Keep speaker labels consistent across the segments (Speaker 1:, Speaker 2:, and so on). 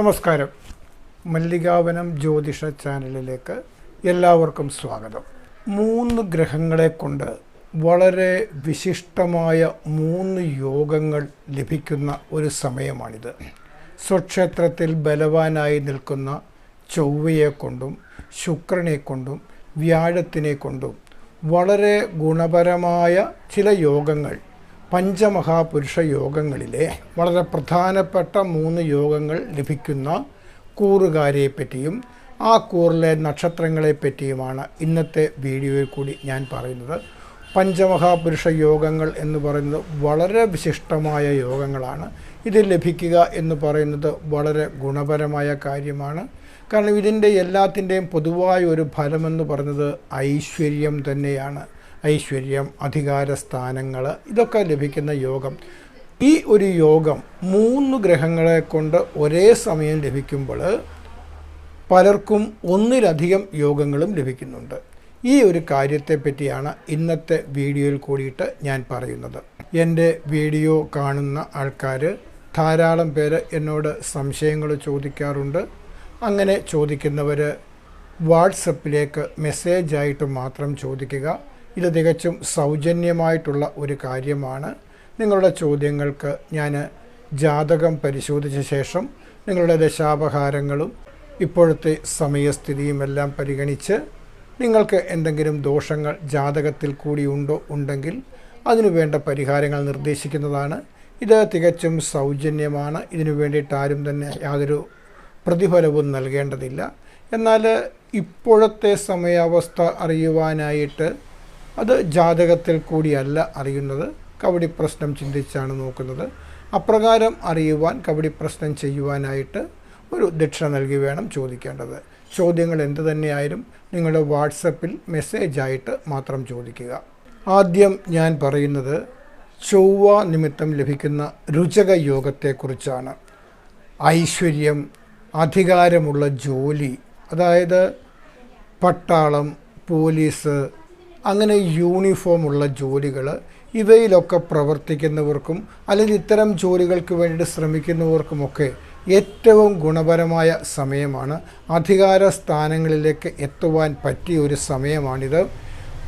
Speaker 1: നമസ്കാരം. മല്ലികാവനം ജ്യോതിഷ ചാനലിലേക്ക് എല്ലാവർക്കും സ്വാഗതം. മൂന്ന് ഗ്രഹങ്ങളെ കൊണ്ട് വളരെ വിശിഷ്ടമായ മൂന്ന് യോഗങ്ങൾ ലഭിക്കുന്ന ഒരു സമയമാണിത്. സ്വക്ഷേത്രത്തിൽ ബലവാനായി നിൽക്കുന്ന ചൊവ്വയെ കൊണ്ടും ശുക്രനെ കൊണ്ടും വ്യാഴത്തിനെ കൊണ്ടും വളരെ ഗുണപരമായ ചില യോഗങ്ങൾ പഞ്ചമഹാപുരുഷ യോഗങ്ങളിലെ വളരെ പ്രധാനപ്പെട്ട മൂന്ന് യോഗങ്ങൾ ലഭിക്കുന്ന കൂറുകാരെ പറ്റിയും ആ കൂറിലെ നക്ഷത്രങ്ങളെ പറ്റിയുമാണ് ഇന്നത്തെ വീഡിയോയിൽ കൂടി ഞാൻ പറയുന്നത്. പഞ്ചമഹാപുരുഷ യോഗങ്ങൾ എന്ന് പറയുന്നത് വളരെ വിശിഷ്ടമായ യോഗങ്ങളാണ്. ഇത് ലഭിക്കുക എന്ന് പറയുന്നത് വളരെ ഗുണപരമായ കാര്യമാണ്. കാരണം ഇതിന്റെ എല്ലാത്തിന്റെയും പൊതുവായ ഒരു ഫലമെന്ന് പറയുന്നത് ഐശ്വര്യം തന്നെയാണ്. ഐശ്വര്യം അധികാര സ്ഥാനങ്ങൾ ഇതൊക്കെ ലഭിക്കുന്ന യോഗം. ഈ ഒരു യോഗം മൂന്ന് ഗ്രഹങ്ങളെ കൊണ്ട് ഒരേ സമയം ലഭിക്കുമ്പോൾ പലർക്കും ഒന്നിലധികം യോഗങ്ങളും ലഭിക്കുന്നുണ്ട്. ഈ ഒരു കാര്യത്തെപ്പറ്റിയാണ് ഇന്നത്തെ വീഡിയോയിൽ കൂടിയിട്ട് ഞാൻ പറയുന്നത്. എന്റെ വീഡിയോ കാണുന്ന ആൾക്കാർ ധാരാളം പേര് എന്നോട് സംശയങ്ങൾ ചോദിക്കാറുണ്ട്. അങ്ങനെ ചോദിക്കുന്നവർ വാട്സപ്പിലേക്ക് മെസ്സേജായിട്ട് മാത്രം ചോദിക്കുക. ഇത് തികച്ചും സൗജന്യമായിട്ടുള്ള ഒരു കാര്യമാണ്. നിങ്ങളുടെ ചോദ്യങ്ങൾക്ക് ഞാൻ ജാതകം പരിശോധിച്ച ശേഷം നിങ്ങളുടെ ദശാപഹാരങ്ങളും ഇപ്പോഴത്തെ സമയസ്ഥിതിയുമെല്ലാം പരിഗണിച്ച് നിങ്ങൾക്ക് എന്തെങ്കിലും ദോഷങ്ങൾ ജാതകത്തിൽ കൂടി ഉണ്ടോ ഉണ്ടെങ്കിൽ അതിനു വേണ്ട പരിഹാരങ്ങൾ നിർദ്ദേശിക്കുന്നതാണ്. ഇത് തികച്ചും സൗജന്യമാണ്. ഇതിനു വേണ്ടിയിട്ട് ആരും തന്നെ യാതൊരു പ്രതിഫലവും നൽകേണ്ടതില്ല. എന്നാൽ ഇപ്പോഴത്തെ സമയാവസ്ഥ അറിയുവാനായിട്ട് അത് ജാതകത്തിൽ കൂടിയല്ല അറിയുന്നത്. കബഡി പ്രശ്നം ചിന്തിച്ചാണ് നോക്കുന്നത്. അപ്രകാരം അറിയുവാൻ കബഡി പ്രശ്നം ചെയ്യുവാനായിട്ട് ഒരു ദക്ഷിണ നൽകി വേണം ചോദിക്കേണ്ടത്. ചോദ്യങ്ങൾ എന്ത് തന്നെയായാലും നിങ്ങളുടെ വാട്സപ്പിൽ മെസ്സേജായിട്ട് മാത്രം ചോദിക്കുക. ആദ്യം ഞാൻ പറയുന്നത് ചൊവ്വ നിമിത്തം ലഭിക്കുന്ന രുചക യോഗത്തെക്കുറിച്ചാണ്. ഐശ്വര്യം അധികാരമുള്ള ജോലി അതായത് പട്ടാളം പോലീസ് അങ്ങനെ യൂണിഫോമുള്ള ജോലികൾ ഇവയിലൊക്കെ പ്രവർത്തിക്കുന്നവർക്കും അല്ലെങ്കിൽ ഇത്തരം ജോലികൾക്ക് വേണ്ടി ശ്രമിക്കുന്നവർക്കുമൊക്കെ ഏറ്റവും ഗുണപരമായ സമയമാണ്. അധികാര സ്ഥാനങ്ങളിലേക്ക് എത്തുവാൻ പറ്റിയ ഒരു സമയമാണിത്.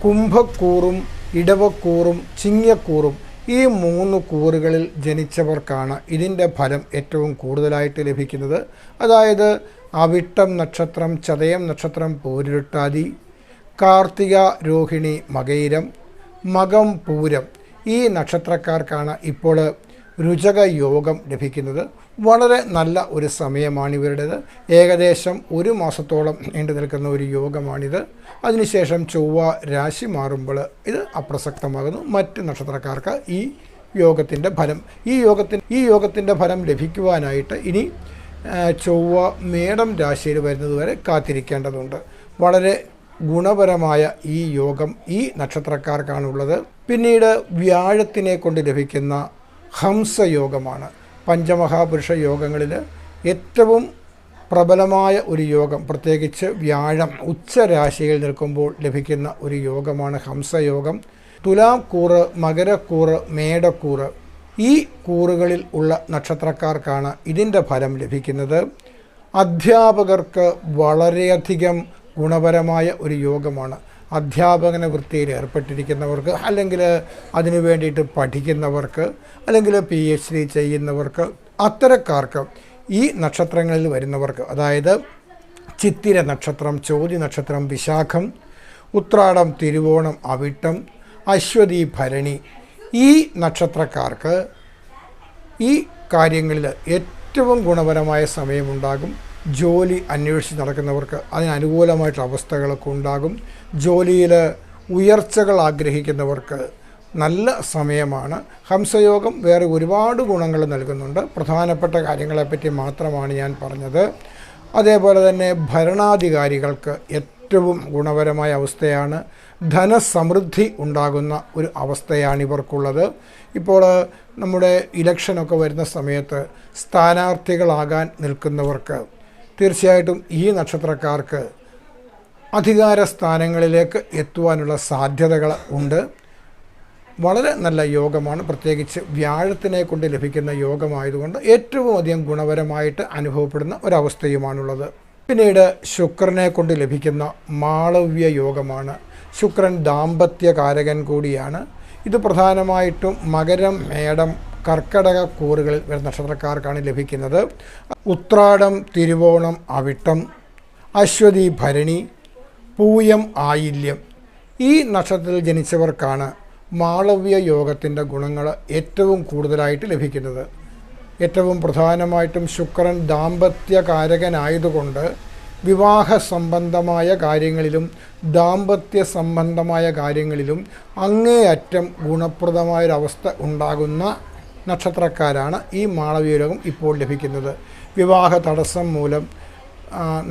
Speaker 1: കുംഭക്കൂറും ഇടവക്കൂറും ചിങ്ങക്കൂറും ഈ മൂന്ന് കൂറുകളിൽ ജനിച്ചവർക്കാണ് ഇതിന്റെ ഫലം ഏറ്റവും കൂടുതലായിട്ട് ലഭിക്കുന്നത്. അതായത് അവിട്ടം നക്ഷത്രം ചതയം നക്ഷത്രം പോരുരുട്ടാതി കാർത്തിക രോഹിണി മകയിരം മകം പൂരം. ഈ നക്ഷത്രക്കാർക്കാണ് ഇപ്പോൾ രുചക യോഗം ലഭിക്കുന്നത്. വളരെ നല്ല ഒരു സമയമാണ് ഇവരുടേത്. ഏകദേശം ഒരു മാസത്തോളം നീണ്ടു നിൽക്കുന്ന ഒരു യോഗമാണിത്. അതിനുശേഷം ചൊവ്വ രാശി മാറുമ്പോൾ ഇത് അപ്രസക്തമാകുന്നു. മറ്റ് നക്ഷത്രക്കാർക്ക് ഈ യോഗത്തിന്റെ ഫലം ഈ യോഗത്തിന് ഈ യോഗത്തിന്റെ ഫലം ലഭിക്കുവാനായിട്ട് ഇനി ചൊവ്വ മേടം രാശിയിൽ വരുന്നതുവരെ കാത്തിരിക്കേണ്ടതുണ്ട്. വളരെ ഗുണപരമായ ഈ യോഗം ഈ നക്ഷത്രക്കാർക്കാണുള്ളത്. പിന്നീട് വ്യാഴത്തിനെ കൊണ്ട് ലഭിക്കുന്ന ഹംസയോഗമാണ്. പഞ്ചമഹാപുരുഷ യോഗങ്ങളിൽ ഏറ്റവും പ്രബലമായ ഒരു യോഗം പ്രത്യേകിച്ച് വ്യാഴം ഉച്ചരാശിയിൽ നിൽക്കുമ്പോൾ ലഭിക്കുന്ന ഒരു യോഗമാണ് ഹംസയോഗം. തുലാം കൂറ് മകരക്കൂറ് മേടക്കൂറ് ഈ കൂറുകളിൽ ഉള്ള നക്ഷത്രക്കാർക്കാണ് ഇതിന്റെ ഫലം ലഭിക്കുന്നത്. അധ്യാപകർക്ക് വളരെയധികം ഗുണപരമായ ഒരു യോഗമാണ്. അധ്യാപകന വൃത്തിയിൽ ഏർപ്പെട്ടിരിക്കുന്നവർക്ക് അല്ലെങ്കിൽ അതിനു വേണ്ടിയിട്ട് പഠിക്കുന്നവർക്ക് അല്ലെങ്കിൽ പി എച്ച് ഡി ചെയ്യുന്നവർക്ക് അത്തരക്കാർക്ക് ഈ നക്ഷത്രങ്ങളിൽ വരുന്നവർക്ക് അതായത് ചിത്തിര നക്ഷത്രം ചോതി നക്ഷത്രം വിശാഖം ഉത്രാടം തിരുവോണം അവിട്ടം അശ്വതി ഭരണി ഈ നക്ഷത്രക്കാർക്ക് ഈ കാര്യങ്ങളിൽ ഏറ്റവും ഗുണപരമായ സമയമുണ്ടാകും. ജോലി അന്വേഷിച്ച് നടക്കുന്നവർക്ക് അതിനനുകൂലമായിട്ടുള്ള അവസ്ഥകളൊക്കെ ഉണ്ടാകും. ജോലിയിൽ ഉയർച്ചകൾ ആഗ്രഹിക്കുന്നവർക്ക് നല്ല സമയമാണ്. ഹംസയോഗം വേറെ ഒരുപാട് ഗുണങ്ങൾ നൽകുന്നുണ്ട്. പ്രധാനപ്പെട്ട കാര്യങ്ങളെപ്പറ്റി മാത്രമാണ് ഞാൻ പറഞ്ഞത്. അതേപോലെ തന്നെ ഭരണാധികാരികൾക്ക് ഏറ്റവും ഗുണപരമായ അവസ്ഥയാണ് ധനസമൃദ്ധി ഉണ്ടാകുന്ന ഒരു അവസ്ഥയാണ് ഇവർക്കുള്ളത്. ഇപ്പോൾ നമ്മുടെ ഇലക്ഷനൊക്കെ വരുന്ന സമയത്ത് സ്ഥാനാർത്ഥികളാകാൻ നിൽക്കുന്നവർക്ക് തീർച്ചയായിട്ടും ഈ നക്ഷത്രക്കാർക്ക് അധികാര സ്ഥാനങ്ങളിലേക്ക് എത്തുവാനുള്ള സാധ്യതകൾ ഉണ്ട്. വളരെ നല്ല യോഗമാണ്. പ്രത്യേകിച്ച് വ്യാഴത്തിനെ കൊണ്ട് ലഭിക്കുന്ന യോഗമായതുകൊണ്ട് ഏറ്റവും അധികം ഗുണപരമായിട്ട് അനുഭവപ്പെടുന്ന ഒരവസ്ഥയുമാണുള്ളത്. പിന്നീട് ശുക്രനെ കൊണ്ട് ലഭിക്കുന്ന മാളവ്യ യോഗമാണ്. ശുക്രൻ ദാമ്പത്യകാരകൻ കൂടിയാണ്. ഇത് പ്രധാനമായിട്ടും മകരം മേടം കർക്കടക കൂറുകളിൽ വരുന്ന നക്ഷത്രക്കാർക്കാണ് ലഭിക്കുന്നത്. ഉത്രാടം തിരുവോണം അവിട്ടം അശ്വതി ഭരണി പൂയം ആയില്യം. ഈ നക്ഷത്രത്തിൽ ജനിച്ചവർക്കാണ് മാളവ്യ യോഗത്തിന്റെ ഗുണങ്ങൾ ഏറ്റവും കൂടുതലായിട്ട് ലഭിക്കുന്നത്. ഏറ്റവും പ്രധാനമായിട്ടും ശുക്രൻ ദാമ്പത്യകാരകനായതുകൊണ്ട് വിവാഹ സംബന്ധമായ കാര്യങ്ങളിലും ദാമ്പത്യ സംബന്ധമായ കാര്യങ്ങളിലും അങ്ങേയറ്റം ഗുണപ്രദമായൊരവസ്ഥ ഉണ്ടാകുന്ന നക്ഷത്രക്കാരാണ് ഈ മാളവിയോഗം ഇപ്പോൾ ലഭിക്കുന്നത്. വിവാഹ തടസ്സം മൂലം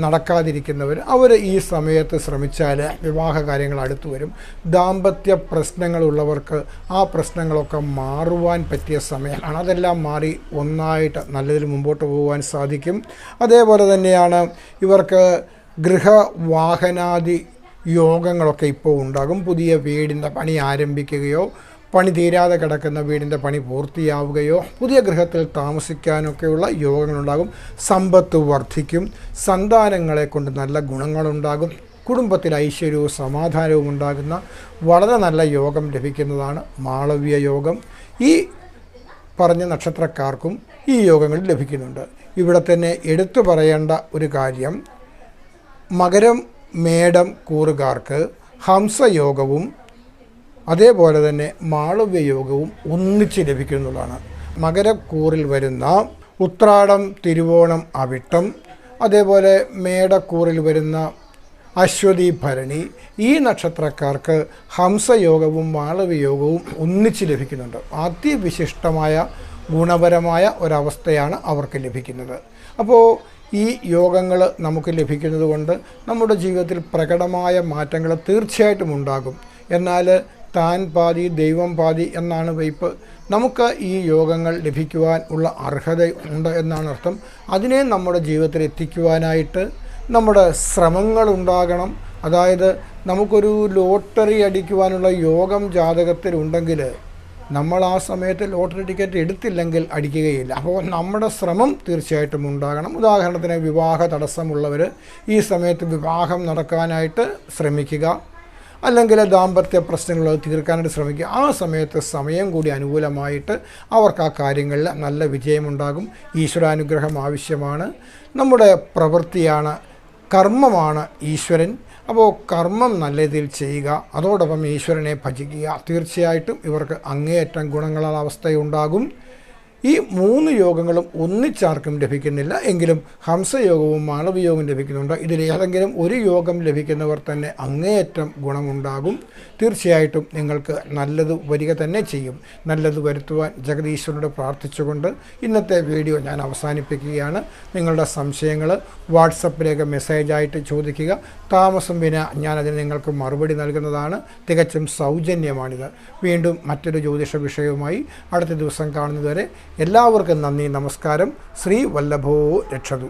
Speaker 1: നടക്കാതിരിക്കുന്നവർ അവർ ഈ സമയത്ത് ശ്രമിച്ചാൽ വിവാഹ കാര്യങ്ങൾ അടുത്തു വരും. ദാമ്പത്യ പ്രശ്നങ്ങളുള്ളവർക്ക് ആ പ്രശ്നങ്ങളൊക്കെ മാറുവാൻ പറ്റിയ സമയമാണ്. അതെല്ലാം മാറി ഒന്നായിട്ട് നല്ലതിൽ മുമ്പോട്ട് പോകുവാൻ സാധിക്കും. അതേപോലെ തന്നെയാണ് ഇവർക്ക് ഗൃഹവാഹനാദി യോഗങ്ങളൊക്കെ ഇപ്പോൾ ഉണ്ടാകും. പുതിയ വീടിന്റെ പണി ആരംഭിക്കുകയോ പണി തീരാതെ കിടക്കുന്ന വീടിന്റെ പണി പൂർത്തിയാവുകയോ പുതിയ ഗൃഹത്തിൽ താമസിക്കാനൊക്കെയുള്ള യോഗങ്ങളുണ്ടാകും. സമ്പത്ത് വർദ്ധിക്കും. സന്താനങ്ങളെ കൊണ്ട് നല്ല ഗുണങ്ങളുണ്ടാകും. കുടുംബത്തിൽ ഐശ്വര്യവും സമാധാനവും ഉണ്ടാകുന്ന വളരെ നല്ല യോഗം ലഭിക്കുന്നതാണ് മാളവ്യ യോഗം. ഈ പറഞ്ഞ നക്ഷത്രക്കാർക്കും ഈ യോഗങ്ങൾ ലഭിക്കുന്നുണ്ട്. ഇവിടെ തന്നെ എടുത്തു പറയേണ്ട ഒരു കാര്യം. മകരം മേടം കൂറുകാർക്ക് ഹംസയോഗവും അതേപോലെ തന്നെ മാളവ്യ ഒന്നിച്ച് ലഭിക്കുന്നതാണ്. മകരക്കൂറിൽ വരുന്ന ഉത്രാടം തിരുവോണം അവിട്ടം അതേപോലെ മേടക്കൂറിൽ വരുന്ന അശ്വതി ഭരണി ഈ നക്ഷത്രക്കാർക്ക് ഹംസയോഗവും മാളവയോഗവും ഒന്നിച്ച് ലഭിക്കുന്നുണ്ട്. അതിവിശിഷ്ടമായ ഗുണപരമായ ഒരവസ്ഥയാണ് അവർക്ക് ലഭിക്കുന്നത്. അപ്പോൾ ഈ യോഗങ്ങൾ നമുക്ക് ലഭിക്കുന്നത് കൊണ്ട് നമ്മുടെ ജീവിതത്തിൽ പ്രകടമായ മാറ്റങ്ങൾ തീർച്ചയായിട്ടും ഉണ്ടാകും. എന്നാൽ താൻ പാതി ദൈവം പാതി എന്നാണ് വയ്പ് നമുക്ക് ഈ യോഗങ്ങൾ ലഭിക്കുവാൻ ഉള്ള അർഹത ഉണ്ട് എന്നാണ് അർത്ഥം. അതിനെ നമ്മുടെ ജീവിതത്തിൽ എത്തിക്കുവാനായിട്ട് നമ്മുടെ ശ്രമങ്ങൾ ഉണ്ടാകണം. അതായത് നമുക്കൊരു ലോട്ടറി അടിക്കുവാനുള്ള യോഗം ജാതകത്തിലുണ്ടെങ്കിൽ നമ്മൾ ആ സമയത്ത് ലോട്ടറി ടിക്കറ്റ് എടുത്തില്ലെങ്കിൽ അടിക്കുകയില്ല. അപ്പോൾ നമ്മുടെ ശ്രമം തീർച്ചയായിട്ടും ഉണ്ടാകണം. ഉദാഹരണത്തിന് വിവാഹ തടസ്സമുള്ളവർ ഈ സമയത്ത് വിവാഹം നടക്കാനായിട്ട് ശ്രമിക്കുക. അല്ലെങ്കിൽ ദാമ്പത്യ പ്രശ്നങ്ങൾ തീർക്കാനായിട്ട് ശ്രമിക്കുക. ആ സമയത്ത് സമയം കൂടി അനുകൂലമായിട്ട് അവർക്ക് ആ കാര്യങ്ങളിൽ നല്ല വിജയമുണ്ടാകും. ഈശ്വരാനുഗ്രഹം ആവശ്യമാണ്. നമ്മുടെ പ്രവൃത്തിയാണ് കർമ്മമാണ് ഈശ്വരൻ. അപ്പോൾ കർമ്മം നല്ല രീതിയിൽ ചെയ്യുക അതോടൊപ്പം ഈശ്വരനെ ഭജിക്കുക തീർച്ചയായിട്ടും ഇവർക്ക് അങ്ങേയറ്റം ഗുണങ്ങളാണ് അവസ്ഥയുണ്ടാകും. ഈ മൂന്ന് യോഗങ്ങളും ഒന്നിച്ചാർക്കും ലഭിക്കുന്നില്ല. എങ്കിലും ഹംസയോഗവും മാളവയോഗവും ലഭിക്കുന്നുണ്ട്. ഇതിൽ ഏതെങ്കിലും ഒരു യോഗം ലഭിക്കുന്നവർ തന്നെ അങ്ങേയറ്റം ഗുണമുണ്ടാകും. തീർച്ചയായിട്ടും നിങ്ങൾക്ക് നല്ലത് വരിക തന്നെ ചെയ്യും. നല്ലത് വരുത്തുവാൻ ജഗദീശ്വരനോട് പ്രാർത്ഥിച്ചുകൊണ്ട് ഇന്നത്തെ വീഡിയോ ഞാൻ അവസാനിപ്പിക്കുകയാണ്. നിങ്ങളുടെ സംശയങ്ങൾ വാട്സപ്പിലേക്ക് മെസ്സേജായിട്ട് ചോദിക്കുക. താമസം വിന ഞാനതിന് നിങ്ങൾക്ക് മറുപടി നൽകുന്നതാണ്. തികച്ചും സൗജന്യമാണിത്. വീണ്ടും മറ്റൊരു ജ്യോതിഷ വിഷയവുമായി അടുത്ത ദിവസം കാണുന്നതുവരെ എല്ലാവർക്കും നന്ദി നമസ്കാരം. ശ്രീ വല്ലഭോ രക്ഷതു.